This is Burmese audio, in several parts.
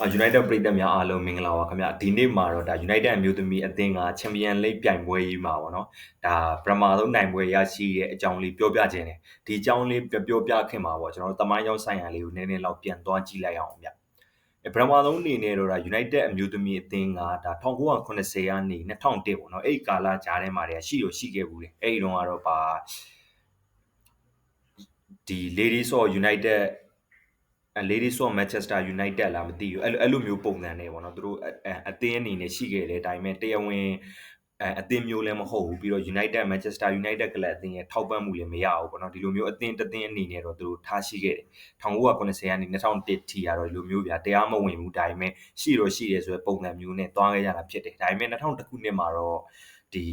အာ United ပရိသတ်များအားလုံးမင်္ဂလာပါခင်ဗျဒီနေ့မှာတော့ဒါ United အမျိုးသမီးအသင်းက Champion League ပြိုင်ပွဲကြီးမှာပေါ့နော်ဒါပထမဆုံးနိုင်ပွဲရရှိတဲ့အကြောင်းလေးပြောပြခြင်းတယ်ဒီအကြောင်းလေးပြောပြခင်မှာပေါ့ကျွန်တော်တို့တမိုင်းကြောင်းဆိုင်ရာလေးကိုနည်းနည်းလောက်ပြန်သွားကြည့်လိုက်အောင်ဗျပထမဆုံးအနေနဲ့တော့ဒါ United အမျိုးသမီးအသင်းကဒါ1980ကနေ2001ပေါ့နော်အဲ့ဒီကာလကြားထဲမှာတည်းရှိလို့ရှိခဲ့ဘူးတယ်အဲ့ဒီတော့ကတော့ပါဒီ Ladies of United Ladies of Manchester United လားမသိဘူးအဲ့လိုအဲ့လိုမျိုးပုံစံနဲ့ပေါ့နော်သူတို့အသင်းအနေနဲ့ရှိခဲ့တယ်ဒါပေမဲ့တရားဝင်အဲအသင်းမျိုးလည်းမဟုတ်ဘူးပြီးတော့ United Manchester United ကလပ်အသင်းရဲ့ထောက်ပံ့မှုလည်းမရဘူးပေါ့နော်ဒီလိုမျိုးအသင်းတစ်သင်းအနေနဲ့တော့သူတို့ထားရှိခဲ့တယ်1990ကနေ2001ထိရတော့ဒီလိုမျိုးဗျာတရားမဝင်ဘူးဒါပေမဲ့ရှိတော့ရှိတယ်ဆိုတဲ့ပုံစံမျိုးနဲ့တွားခဲ့ကြတာဖြစ်တယ်ဒါပေမဲ့2000ခုနှစ်မှာတော့ ဒီ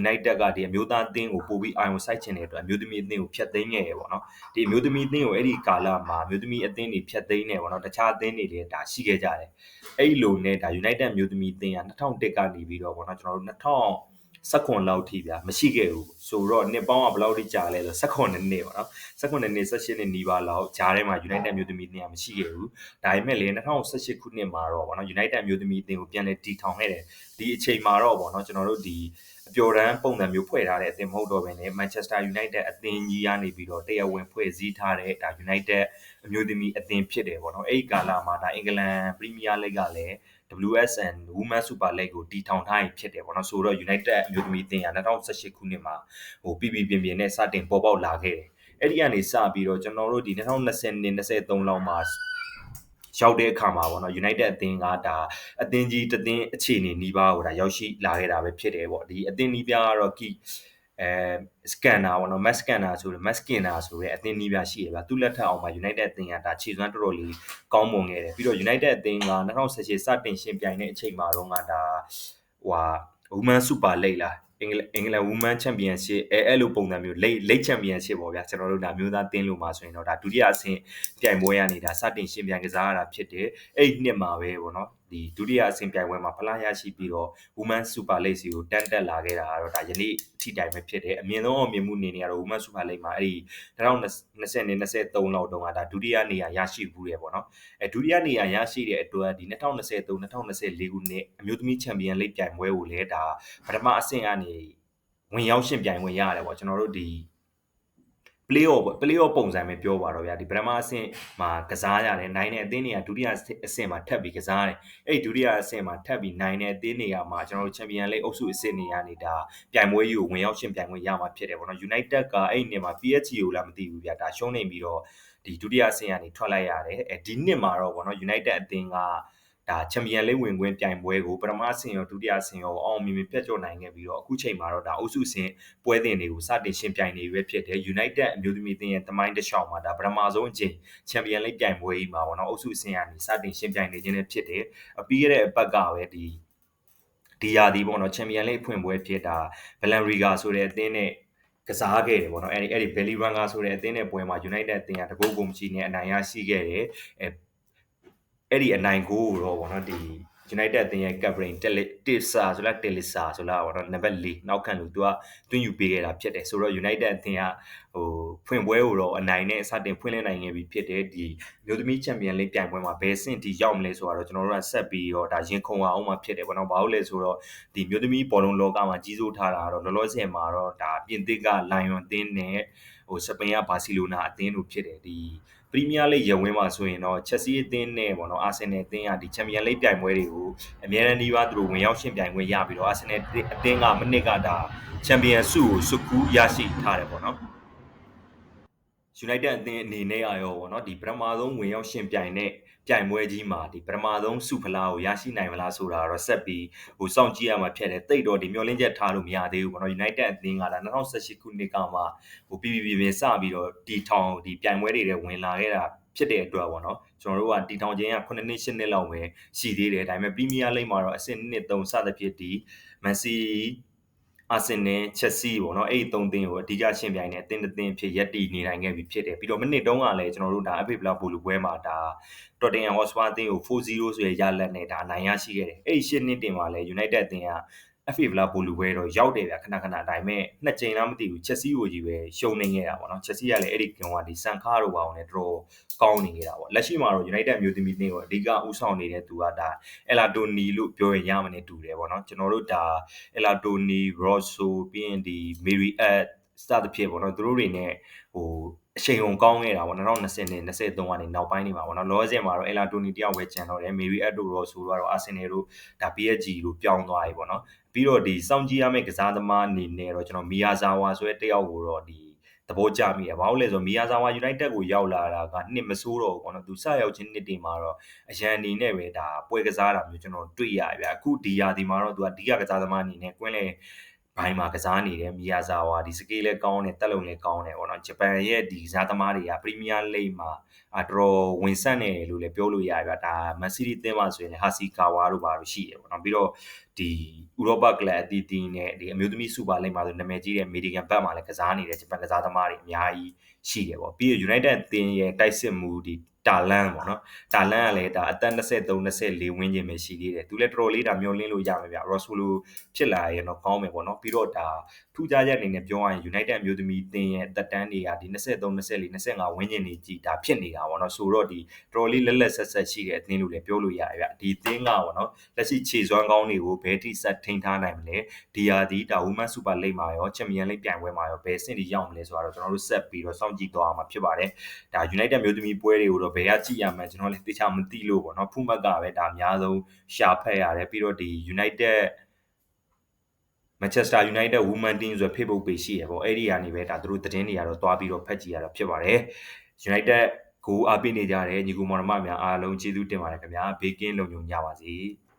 United ကဒီအမျိုးသားအသင်းကိုပို့ပြီးအာရုံစိုက်ချင်တဲ့အတွက်အမျိုးသမီးအသင်းကိုဖျက်သိမ်းခဲ့ရပေါ့နော်ဒီအမျိုးသမီးအသင်းကိုအဲ့ဒီကာလမှာအမျိုးသမီးအသင်းတွေဖျက်သိမ်းနေပေါ့နော်တခြားအသင်းတွေလည်းဒါရှိခဲ့ကြတယ်အဲ့လိုနဲ့ဒါ United အမျိုးသမီးအသင်းက2001ကနေပြီးတော့ပေါ့နော်ကျွန်တော်တို့2000 16လောက်ထိဗျာမရှိခဲ့ဘူးဆိုတော့နှစ်ပေါင်းကဘယ်လောက်ထိကြာလဲဆို18နှစ်ပေါ့နော်18နှစ်18နှစ်နီးပါးလောက်ဂျားထဲမှာ United မျိုးသမီးအသင်းကမရှိခဲ့ဘူးဒါပေမဲ့လေ2018ခုနှစ်မှာတော့ပေါ့နော် United မျိုးသမီးအသင်းကိုပြန်လည်တည်ထောင်ခဲ့တယ်ဒီအချိန်မှာတော့ပေါ့နော်ကျွန်တော်တို့ဒီအပျော်တမ်းပုံစံမျိုးဖွဲ့ထားတဲ့အသင်းမဟုတ်တော့ဘဲနဲ့ Manchester United အသင်းကြီးကနေပြီးတော့တရားဝင်ဖွဲ့စည်းထားတဲ့ဒါ United အမျိုးသမီးအသင်းဖြစ်တယ်ပေါ့နော်အဲ့ဒီကာလမှာဒါအင်္ဂလန် Premier League ကလည်း WSN Women Super League ကိုတည်ထောင်ထားရင်ဖြစ်တယ်ပေါ့နော်ဆိုတော့ United အမျိုးသမီးအသင်းက2018ခုနှစ်မှာဟို PB ပြင်ပြင်နဲ့စတင်ပေါ်ပေါက်လာခဲ့တယ်အဲ့ဒီကနေစပြီးတော့ကျွန်တော်တို့ဒီ2020နှစ်23လောက်မှာရောက်တဲ့အခါမှာပေါ့နော် United အသင်းကဒါအသင်းကြီးတသင်းအခြေအနေနီးပါးကိုဒါရောက်ရှိလာခဲ့တာပဲဖြစ်တယ်ပေါ့ဒီအသင်းနီးပြားကတော့ key အဲ scanner ပေါ့နော် mass scanner ဆိုတော့ mass scanner ဆိုရဲအသင်းနီးပြရှိရပါသူလက်ထက်အောင်မှာ United အသင်းကဒါခြေစွမ်းတော်တော်လေးကောင်းမွန်ခဲ့တယ်ပြီးတော့ United အသင်းက2018စတင်ရှင်ပြိုင်တဲ့အချိန်မှာတော့ကဒါဟိုဟာ Women Super League လားအင်္ဂလန်အင်္ဂလန် Women Championship အဲအဲ့လိုပုံစံမျိုး late late championship ပေါ့ဗျာကျွန်တော်တို့ဒါမျိုးသားတင်းလို့မှာဆိုရင်တော့ဒါဒုတိယအဆင့်ပြိုင်ပွဲကနေဒါစတင်ရှင်ပြိုင်ကစားရတာဖြစ်တယ်အဲ့ဒီနှစ်မှာပဲပေါ့နော် ဒီဒုတိယအဆင့်ပြိုင်ပွဲမှာဖလားရရှိပြီးတော့ Women Super League စီကိုတန်းတက်လာခဲ့တာကတော့ဒါယနေ့အထိတိုင်ပဲဖြစ်တယ်အမြင့်ဆုံးအောင်မြင်မှုအနေနဲ့ကတော့ Women Super League မှာအဲ့ဒီ2020နဲ့23လောက်တုန်းကဒါဒုတိယနေရာရရှိဘူးတယ်ပေါ့နော်အဲဒုတိယနေရာရရှိတဲ့အတွက်ဒီ2023 2024ခုနှစ်အမျိုးသမီးချန်ပီယံလိပြိုင်ပွဲကိုလည်းဒါပထမအဆင့်ကနေဝင်ရောက်ရှင်ပြိုင်ဝင်ရတယ်ပေါ့ကျွန်တော်တို့ဒီ play off play off ပုံစံပဲပြောပါတော့ဗျာဒီပထမအဆင့်မှာကစားရတယ်နိုင်တဲ့အသင်းတွေကဒုတိယအဆင့်မှာထပ်ပြီးကစားတယ်အဲ့ဒီဒုတိယအဆင့်မှာထပ်ပြီးနိုင်တဲ့အသင်းတွေကမှာကျွန်တော်တို့ချန်ပီယံလိအုပ်စုအဆင့်တွေကနေဒါပြိုင်ပွဲကြီးကိုဝင်ရောက်ရှင်ပြိုင်ခွင့်ရမှာဖြစ်တယ်ပေါ့နော် United ကအဲ့ဒီနေ့မှာ PSG ကိုလာမသိဘူးဗျာဒါရှုံးနေပြီးတော့ဒီဒုတိယအဆင့်ကနေထွက်လိုက်ရတယ်အဲဒီနှစ်မှာတော့ပေါ့နော် United အသင်းက ဒါချန်ပီယံလိဝင်ခွင့်ပြိုင်ပွဲကိုပထမဆင်ရောဒုတိယဆင်ရောအောင်မြင်မြင်ပြတ်ကျော်နိုင်ခဲ့ပြီးတော့အခုချိန်မှာတော့ဒါအုပ်စုဆင်ပွဲတင်တွေကိုစတင်ရှင်ပြိုင်နေရွေးဖြစ်တယ် United အမျိုးသမီးတင်ရဲ့တမိုင်းတစ်လျှောက်မှာဒါပထမဆုံးအချိန်ချန်ပီယံလိပြိုင်ပွဲကြီးမှာပေါ့နော်အုပ်စုဆင်ကနေစတင်ရှင်ပြိုင်နေခြင်းနဲ့ဖြစ်တယ်အပြီးခဲ့တဲ့အပတ်ကပဲဒီဒီယာဒီပေါ့နော်ချန်ပီယံလိဖွင့်ပွဲဖြစ်တာဘလန်ရီဂါဆိုတဲ့အသင်းနဲ့ကစားခဲ့တယ်ပေါ့နော်အဲ့ဒီအဲ့ဒီဘယ်လီဝမ်ဂါဆိုတဲ့အသင်းနဲ့ပွဲမှာ United အသင်းကတကုတ်ကုန်ချီနဲ့အနိုင်ရရှိခဲ့တယ်အဲ အဲ့ဒီအနိုင်ကိုတော့ဗောနော်ဒီ United အသင်းရဲ့ captain Tessa ဆိုလား Telisa ဆိုလားဗောနော်နံပါတ်4နောက်ခံလို့သူကတွင်းယူပေးခဲ့တာဖြစ်တယ်ဆိုတော့ United အသင်းကဟိုဖွင့်ပွဲကိုတော့အနိုင်နဲ့စတင်ဖွင့်လှစ်နိုင်ခဲ့ပြီဖြစ်တယ်ဒီမျိုးသမီးချန်ပီယံလိပြိုင်ပွဲမှာဘယ်ဆင့်ဒီရောက်မလဲဆိုတော့ကျွန်တော်တို့ကဆက်ပြီးတော့ဒါရင်ခုန်အောင်မှဖြစ်တယ်ဗောနော်ဘာလို့လဲဆိုတော့ဒီမျိုးသမီးဘောလုံးလောကမှာကြီးစိုးထားတာတော့လောလောဆယ်မှာတော့ဒါပြင်သစ်ကလိုင်ယွန်အသင်းနဲ့ ဟိုစပိန်ကဘာစီလိုနာအသင်းတို့ဖြစ်တယ်ဒီပရီးမီးယားလိဂ်ရဝင်းမှာဆိုရင်တော့ချက်စီအသင်းနဲ့ပေါ့နော်အာဆင်နယ်အသင်းကဒီချန်ပီယံလိဂ်ပြိုင်ပွဲတွေကိုအများအားနီးပါးသူတို့ဝင်ရောက်ရှင်ပြိုင်ခွင့်ရပြီးတော့အာဆင်နယ်အသင်းကမနစ်ကဒါချန်ပီယံဆုကိုစုကူးရရှိထားတယ်ပေါ့နော် United အသင်းအနေနဲ့အရောပေါ့နော်ဒီပထမဆုံးဝင်ရောက်ရှင်ပြိုင်တဲ့ ပြိုင်ပွဲကြီးမှာဒီပထမဆုံးစုဖလားကိုရရှိနိုင်မလားဆိုတာတော့ဆက်ပြီးဟိုစောင့်ကြည့်ရမှာဖြစ်တယ်တိတ်တော့ဒီမျောလင်းချက်ထားလို့မရသေးဘူးပေါ့နော် United အသင်းကလာ2018ခုနှစ်ကမှဟို PPP ပင်စပြီးတော့တီထောင်ဒီပြိုင်ပွဲတွေထဲဝင်လာခဲ့တာဖြစ်တဲ့အတွက်ပေါ့နော်ကျွန်တော်တို့ကတီထောင်ချင်းက9နှစ်10နှစ်လောက်ပဲရှိသေးတယ်ဒါပေမဲ့ Premier League မှာတော့အဆင့်1 3စသဖြင့်ဒီ Man City အာဆင်နယ်ချက်စီပေါ့နော်အဲ့ဒီသုံးသင်းကိုအဓိကရှင်ပြိုင်နေအသင်းတစ်သင်းဖြစ်ရက်တီနေနိုင်ခဲ့ပြီဖြစ်တယ်ပြီးတော့မိနစ်တုန်းကလည်းကျွန်တော်တို့ဒါအဖေဘလောက်ဘူလူပွဲမှာဒါတော်တင်ဟော့စပါအသင်းကို4-0ဆိုရရလက်နဲ့ဒါနိုင်ရရှိခဲ့တယ်အဲ့ဒီရှစ်နှစ်တင်မှာလည်း United အသင်းက FA ဗလာပိုလူပွဲတော့ရောက်တယ်ဗျခဏခဏအတိုင်းမဲ့နှစ်ကြိမ်လားမသိဘူးချက်စီကိုကြီးပဲရှုံနေခဲ့တာပေါ့နော်ချက်စီကလည်းအဲ့ဒီကံကဒီစန်ခါတို့ပါအောင်လည်းတော်တော်ကောင်းနေခဲ့တာပေါ့လက်ရှိမှာတော့ United မျိုးသမီးတင်းကိုအဓိကဥဆောင်နေတဲ့သူကဒါအလာတိုနီလို့ပြောရင်ရမနဲ့တူတယ်ပေါ့နော်ကျွန်တော်တို့ဒါအလာတိုနီရော့ဆိုပြီးရင်ဒီမီရီအက်စသဖြင့်ပေါ့နော်သူတို့တွေနဲ့ဟို အချိန်ုံကောင်းခဲ့တာပေါ့2020နဲ့23ကနေနောက်ပိုင်းနေမှာပေါ့နော်လောဆယ်မှာတော့အလာတိုနီတယောက်ပဲကျန်တော့တယ်မီရီအက်တို့ရောဆိုတော့အာဆင်နယ်တို့ဒါ PSG တို့ပြောင်းသွားပြီပေါ့နော်ပြီးတော့ဒီစောင့်ကြည့်ရမယ့်ကစားသမားအနေနဲ့တော့ကျွန်တော်မီယာဇာဝါဆိုတဲ့တယောက်ကိုတော့ဒီသဘောကျမိတယ်။ဘာလို့လဲဆိုတော့မီယာဇာဝါ United ကိုရောက်လာတာကနှစ်မဆိုးတော့ဘူးပေါ့နော်။သူစရောက်ချင်းနှစ်တင်မှာတော့အရန်အနေနဲ့ပဲဒါပွဲကစားတာမျိုးကျွန်တော်တွေ့ရဗျာ။အခုဒီယာဒီမှာတော့သူကဒီကကစားသမားအနေနဲ့ကွင်းလေ ဘိုင်းမှာကစားနေတယ်မီယာဇာဝါဒီစကေးလည်းကောင်းတယ်တက်လုံလည်းကောင်းတယ်ပေါ့နော်ဂျပန်ရဲ့ဒီကစားသမားတွေကပရီးမီးယားလိဂ်မှာအတော်ဝင်ဆက်နေတယ်လို့လည်းပြောလို့ရပြဒါမန်စီးတီးသင်းမှာဆိုရင်ဟာစီကာဝါတို့ပါလို့ရှိတယ်ပေါ့နော်ပြီးတော့ဒီဥရောပကလပ်အသီးသီးနဲ့ဒီအမျိုးသမီးစူပါလိဂ်မှာဆိုနာမည်ကြီးတဲ့ Median ဘတ်မှာလည်းကစားနေတဲ့ဂျပန်ကစားသမားတွေအများကြီးရှိတယ်ပေါ့ပြီးတော့ United အသင်းရဲ့တိုက်စစ်မှုဒီ တာလန်ပေါ့နော်တာလန်ကလည်းဒါအသက်23 24ဝန်းကျင်ပဲရှိသေးတယ်သူလည်းတော်တော်လေးဒါမျောလင်းလို့ရမယ်ဗျရော့ဆိုလိုဖြစ်လာရင်တော့ကောင်းမယ်ပေါ့နော်ပြီးတော့ဒါထူးခြားချက်အနေနဲ့ပြောရရင် United အမျိုးသမီးတင်းရဲ့တက်တန်းတွေကဒီ23 24 25ဝန်းကျင်နေကြည်ဒါဖြစ်နေတာပေါ့နော်ဆိုတော့ဒီတော်တော်လေးလက်လက်ဆက်ဆက်ရှိတဲ့အသင်းလို့လည်းပြောလို့ရတယ်ဗျဒီသင်းကပေါ့နော်လက်ရှိခြေစွမ်းကောင်းတွေကိုဘယ်ထိဆက်ထိန်းထားနိုင်မလဲဒီယာဒီဒါ Women Super League မှာရော Champion League ပြိုင်ပွဲမှာရောဘယ်ဆင့်တွေရောက်မလဲဆိုတော့ကျွန်တော်တို့ဆက်ပြီးတော့စောင့်ကြည့်သွားမှာဖြစ်ပါတယ်ဒါ United မျိုးသမီးပွဲတွေကိုတော့ဘယ်ကကြည့်ရမှန်းကျွန်တော်လည်းသိချမသိလို့ပေါ့နော်ဖူးမတ်ကပဲဒါအများဆုံးရှာဖက်ရတယ်ပြီးတော့ဒီ United Manchester United Women Team ဆိုတဲ့ Facebook page ရှိရပေါ့အဲ့ဒီကနေပဲဒါသူတို့သတင်းတွေကတော့တွားပြီးတော့ဖတ်ကြည့်ရတာဖြစ်ပါတယ် United ကိုအားပေးနေကြတဲ့ညီကိုမောင်နှမများအားလုံးကျေးဇူးတင်ပါတယ်ခင်ဗျာဘေးကင်းလုံခြုံကြပါစေ။